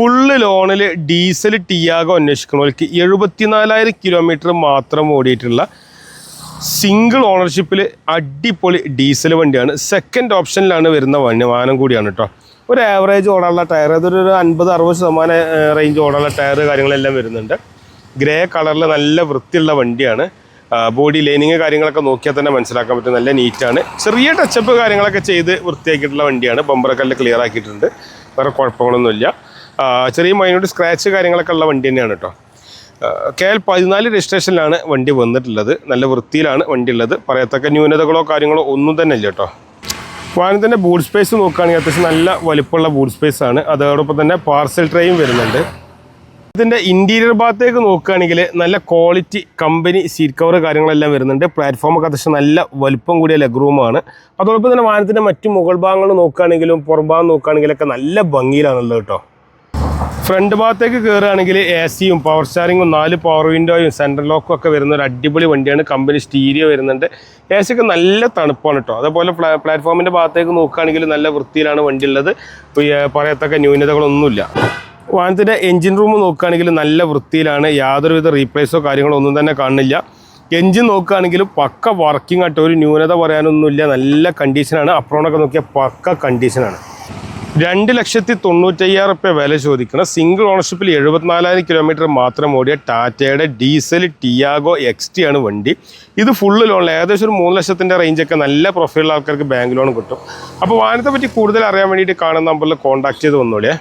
Full ലോണിൽ diesel Tiago അന്വേഷിക്കുന്നവർക്ക് എഴുപത്തിനാലായിരം കിലോമീറ്റർ മാത്രം ഓടിയിട്ടുള്ള സിംഗിൾ ഓണർഷിപ്പിൽ അടിപൊളി ഡീസൽ വണ്ടിയാണ്. സെക്കൻഡ് ഓപ്ഷനിലാണ് വരുന്ന വണ്ടി വാഹനം കൂടിയാണ് കേട്ടോ ഒരു ആവറേജ് ഓടാനുള്ള ടയർ അതൊരു അൻപത് അറുപത് ശതമാനം റേഞ്ച് ഓടാനുള്ള ടയർ കാര്യങ്ങളെല്ലാം വരുന്നുണ്ട്. ഗ്രേ കളറിൽ നല്ല വൃത്തിയുള്ള വണ്ടിയാണ്. ബോഡി ലൈനിങ് കാര്യങ്ങളൊക്കെ നോക്കിയാൽ തന്നെ മനസ്സിലാക്കാൻ പറ്റും. നല്ല നീറ്റാണ്. ചെറിയ ടച്ചപ്പ് കാര്യങ്ങളൊക്കെ ചെയ്ത് വൃത്തിയാക്കിയിട്ടുള്ള വണ്ടിയാണ്. ബമ്പറൊക്കെ ക്ലിയർ ആക്കിയിട്ടുണ്ട്. വേറെ കുഴപ്പങ്ങളൊന്നുമില്ല. ചെറിയ മൈനോട്ട് സ്ക്രാച്ച് കാര്യങ്ങളൊക്കെ ഉള്ള വണ്ടി തന്നെയാണ് കേട്ടോ. കെ എൽ പതിനാല് രജിസ്ട്രേഷനിലാണ് വണ്ടി വന്നിട്ടുള്ളത്. നല്ല വൃത്തിയിലാണ് വണ്ടി ഉള്ളത്. പറയത്തക്ക ന്യൂനതകളോ കാര്യങ്ങളോ ഒന്നും തന്നെ ഇല്ല കേട്ടോ. വാഹനത്തിന്റെ ബൂട്ട് സ്പേസ് നോക്കുകയാണെങ്കിൽ അത്യാവശ്യം നല്ല വലിപ്പമുള്ള ബൂട്ട് സ്പേസ് ആണ്. അതോടൊപ്പം തന്നെ പാർസൽ ട്രെയും വരുന്നുണ്ട്. ഇതിന്റെ ഇന്റീരിയർ ഭാഗത്തേക്ക് നോക്കുകയാണെങ്കിൽ നല്ല ക്വാളിറ്റി കമ്പനി സീറ്റ് കവർ കാര്യങ്ങളെല്ലാം വരുന്നുണ്ട്. പ്ലാറ്റ്ഫോമൊക്കെ അത്യാവശ്യം നല്ല വലുപ്പം കൂടിയ ലെഗ് റൂമാണ് അതോടൊപ്പം തന്നെ വാഹനത്തിന്റെ മറ്റു മുകൾ ഭാഗങ്ങൾ നോക്കുകയാണെങ്കിലും പുറം ഭാഗം നോക്കുകയാണെങ്കിലൊക്കെ നല്ല ഭംഗിയിലാണുള്ളത് കേട്ടോ. ഫ്രണ്ട് ഭാഗത്തേക്ക് കയറുകയാണെങ്കിൽ എ സിയും പവർ സ്റ്റാറിങ്ങും നാല് പവർ വിൻഡോയും സെൻട്രൽ ലോക്കും ഒക്കെ വരുന്ന ഒരു അടിപൊളി വണ്ടിയാണ്. കമ്പനി സ്റ്റീരിയോ വരുന്നുണ്ട്. എ സി ഒക്കെ നല്ല തണുപ്പാണ് കേട്ടോ അതേപോലെ പ്ലാ പ്ലാറ്റ്ഫോമിന്റെ ഭാഗത്തേക്ക് നോക്കുകയാണെങ്കിൽ നല്ല വൃത്തിയിലാണ് വണ്ടി ഉള്ളത് പറയത്തക്ക ന്യൂനതകളൊന്നുമില്ല. വാഹനത്തിന്റെ എൻജിൻ റൂം നോക്കുകയാണെങ്കിൽ നല്ല വൃത്തിയിലാണ്. യാതൊരുവിധ റീപ്ലേസോ കാര്യങ്ങളോ ഒന്നും തന്നെ കാണുന്നില്ല. എൻജിൻ നോക്കുകയാണെങ്കിലും പക്ക വർക്കിംഗ് ആയിട്ട് ഒരു ന്യൂനത പറയാനൊന്നുമില്ല. നല്ല കണ്ടീഷനാണ് അപ്രോണൊക്കെ നോക്കിയാൽ പക്ക കണ്ടീഷനാണ് രണ്ട് ലക്ഷത്തി തൊണ്ണൂറ്റയ്യായിരം റുപ്യ വില ചോദിക്കണം സിംഗിൾ ഓണർഷിപ്പിൽ എഴുപത്തിനാലായിരം കിലോമീറ്റർ മാത്രം ഓടിയ ടാറ്റയുടെ ഡീസൽ ടിയാഗോ എക്സ് ടി ആണ് വണ്ടി. ഇത് ഫുള്ള് ലോണിൽ ഏകദേശം ഒരു മൂന്ന് ലക്ഷത്തിന്റെ റേഞ്ചൊക്കെ നല്ല പ്രൊഫൈലുള്ള ആൾക്കാർക്ക് ബാങ്ക് ലോൺ കിട്ടും. അപ്പോൾ വാഹനത്തെ പറ്റി കൂടുതൽ അറിയാൻ വേണ്ടിയിട്ട് കാണുന്ന നമ്പറിൽ കോൺടാക്ട് ചെയ്ത് വന്നോളിയേ.